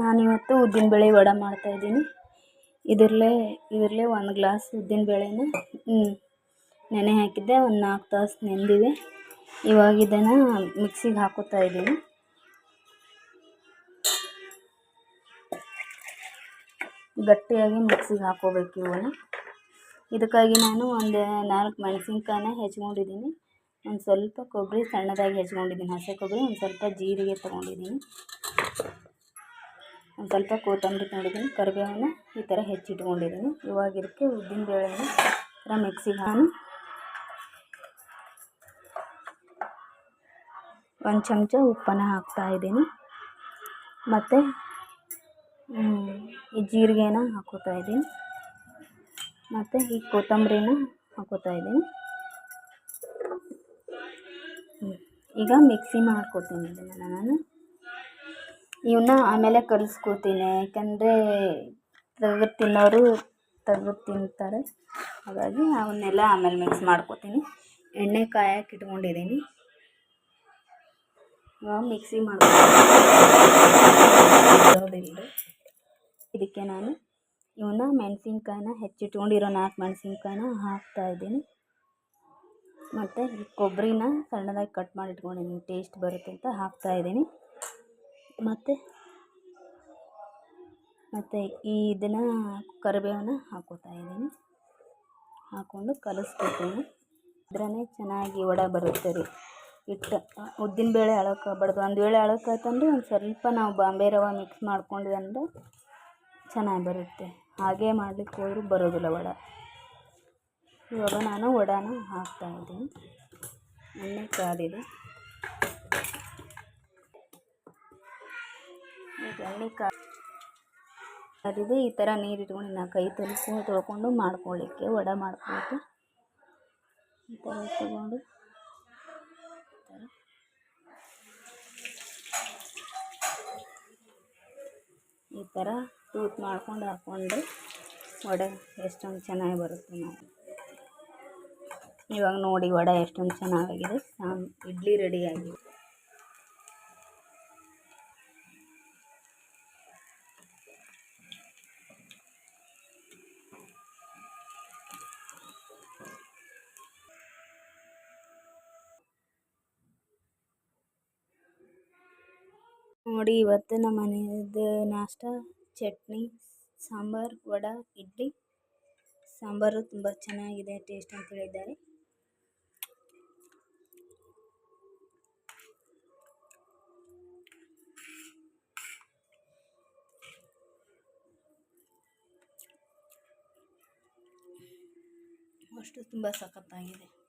ನಾನಿವತ್ತು ಉದ್ದಿನಬೇಳೆ ವಡೆ ಮಾಡ್ತಾಯಿದ್ದೀನಿ ಇದರಲ್ಲೇ ಇದರಲ್ಲೇ ಒಂದು ಗ್ಲಾಸ್ ಉದ್ದಿನಬೇಳೆನ ನೆನೆ ಹಾಕಿದ್ದೆ, ಒಂದು ನಾಲ್ಕು ತಾಸು ನೆಂದಿದೆ ಇವಾಗ ಇದನ್ನು ಮಿಕ್ಸಿಗೆ ಹಾಕೋತಾ ಇದ್ದೀನಿ. ಗಟ್ಟಿಯಾಗಿ ಮಿಕ್ಸಿಗೆ ಹಾಕೋಬೇಕು ಇವನ್ನ ಇದಕ್ಕಾಗಿ ನಾನು ಒಂದು ನಾಲ್ಕು ಮೆಣಸಿನ್ಕಾಯನ್ನ ಹೆಚ್ಕೊಂಡಿದ್ದೀನಿ ಒಂದು ಸ್ವಲ್ಪ ಕೊಬ್ಬರಿ ಸಣ್ಣದಾಗಿ ಹೆಚ್ಕೊಂಡಿದ್ದೀನಿ ಹಸಿ ಕೊಬ್ಬರಿ, ಒಂದು ಸ್ವಲ್ಪ ಜೀರಿಗೆ ತೊಗೊಂಡಿದ್ದೀನಿ. ಒಂದು ಸ್ವಲ್ಪ ಕೊತ್ತಂಬರಿ ನೋಡಿದ್ದೀನಿ, ಕರಿಬೇವನ್ನು ಈ ಥರ ಹೆಚ್ಚಿಟ್ಕೊಂಡಿದ್ದೀನಿ. ಇವಾಗ ಇದಕ್ಕೆ ಉದ್ದಿನಬೇಳೆನ ಥರ ಮಿಕ್ಸಿಗೆ ನಾನು ಒಂದು ಚಮಚ ಉಪ್ಪನ್ನು ಹಾಕ್ತಾಯಿದ್ದೀನಿ ಮತ್ತು ಈ ಜೀರಿಗೆನ ಹಾಕೋತಾ ಇದ್ದೀನಿ. ಮತ್ತು ಈ ಕೊತ್ತಂಬರಿನ ಹಾಕೋತಾ ಇದ್ದೀನಿ. ಈಗ ಮಿಕ್ಸಿ ಮಾಡ್ಕೊತೀನಿ ಇದನ್ನು ನಾನು. ಇವನ್ನ ಆಮೇಲೆ ಕಲಿಸ್ಕೋತೀನಿ. ಯಾಕಂದರೆ ತೆಗ್ದು ತಿನ್ನೋರು ತೆಗ್ದು ತಿಂತಾರೆ. ಹಾಗಾಗಿ ಅವನ್ನೆಲ್ಲ ಆಮೇಲೆ ಮಿಕ್ಸ್ ಮಾಡ್ಕೊತೀನಿ. ಎಣ್ಣೆ ಕಾಯಕ್ಕೆ ಇಟ್ಕೊಂಡಿದ್ದೀನಿ. ಮಿಕ್ಸಿ ಮಾಡ್ಕೊಂಡು ಇದಕ್ಕೆ ನಾನು ಇವನ್ನ ಮೆಣಸಿನ್ಕಾಯಿನ ಹೆಚ್ಚಿಟ್ಕೊಂಡಿರೋ ನಾಲ್ಕು ಮೆಣಸಿನ್ಕಾಯಿನ ಹಾಕ್ತಾಯಿದ್ದೀನಿ ಮತ್ತು ಈ ಕೊಬ್ಬರಿನ ಸಣ್ಣದಾಗಿ ಕಟ್ ಮಾಡಿ ಇಟ್ಕೊಂಡಿದ್ದೀನಿ. ಟೇಸ್ಟ್ ಬರುತ್ತೆ ಅಂತ ಹಾಕ್ತಾಯಿದ್ದೀನಿ ಮತ್ತು? ಮತ್ತು ಈ ಇದನ್ನು ಕರಿಬೇವನ್ನ ಹಾಕ್ಕೋತಾ ಇದ್ದೀನಿ. ಹಾಕ್ಕೊಂಡು ಕಲಿಸ್ಕೊತೀನಿ ಇದ್ರೇ ಚೆನ್ನಾಗಿ ವಡೆ ಬರುತ್ತೆ ರೀ. ಹಿಟ್ಟು ಉದ್ದಿನಬೇಳೆ ಅಳಕ್ಕಾಗ್ಬಾರ್ದು ಒಂದು ವೇಳೆ ಅಳಕ್ಕಾಯ್ತಂದ್ರೆ ಒಂದು ಸ್ವಲ್ಪ ನಾವು ಬಾಂಬೆ ರವೆ ಮಿಕ್ಸ್ ಮಾಡ್ಕೊಂಡ್ವಿ ಅಂದರೆ ಚೆನ್ನಾಗಿ ಬರುತ್ತೆ. ಹಾಗೇ ಮಾಡ್ಲಿಕ್ಕೆ ಹೋದರೂ ಬರೋದಿಲ್ಲ ವಡೆ. ಇವಾಗ ನಾನು ವಡೆನ ಹಾಕ್ತಾಯಿದ್ದೀನಿ ಎಣ್ಣೆ ಕಾದಿದೆ. ಎಣ್ಣೆ ಕರಿದು ಈ ಥರ ನೀರು ಇಟ್ಕೊಂಡು ನಾ ಕೈ ತೊಳ್ಕೊಂಡು ತೊಳ್ಕೊಂಡು ಮಾಡ್ಕೊಳ್ಳಿಕ್ಕೆ ವಡೆ ಮಾಡ್ಕೊಳ್ಳಿಕ್ಕೆ ಈ ಥರ ತಗೊಂಡು ಈ ಥರ ತೂತು ಮಾಡ್ಕೊಂಡು ಹಾಕ್ಕೊಂಡು ವಡೆ ಎಷ್ಟೊಂದು ಚೆನ್ನಾಗಿ ಬರುತ್ತೆ ನಾವು ಇವಾಗ ನೋಡಿ ವಡೆ ಎಷ್ಟೊಂದು ಚೆನ್ನಾಗಿದೆ. ಸಾಮ್ ಇಡ್ಲಿ ರೆಡಿಯಾಗಿದೆ ನೋಡಿ, ಇವತ್ತು ನಮ್ಮ ಮನೆಯದು ನಾಷ್ಟ, ಚಟ್ನಿ, ಸಾಂಬಾರು, ವಡೆ, ಇಡ್ಲಿ. ಸಾಂಬಾರು ತುಂಬ ಚೆನ್ನಾಗಿದೆ, ಟೇಸ್ಟ್ ಅಂತ ಹೇಳಿದ್ದಾರೆ. ಅಷ್ಟು ತುಂಬ ಸಖತ್ತಾಗಿದೆ.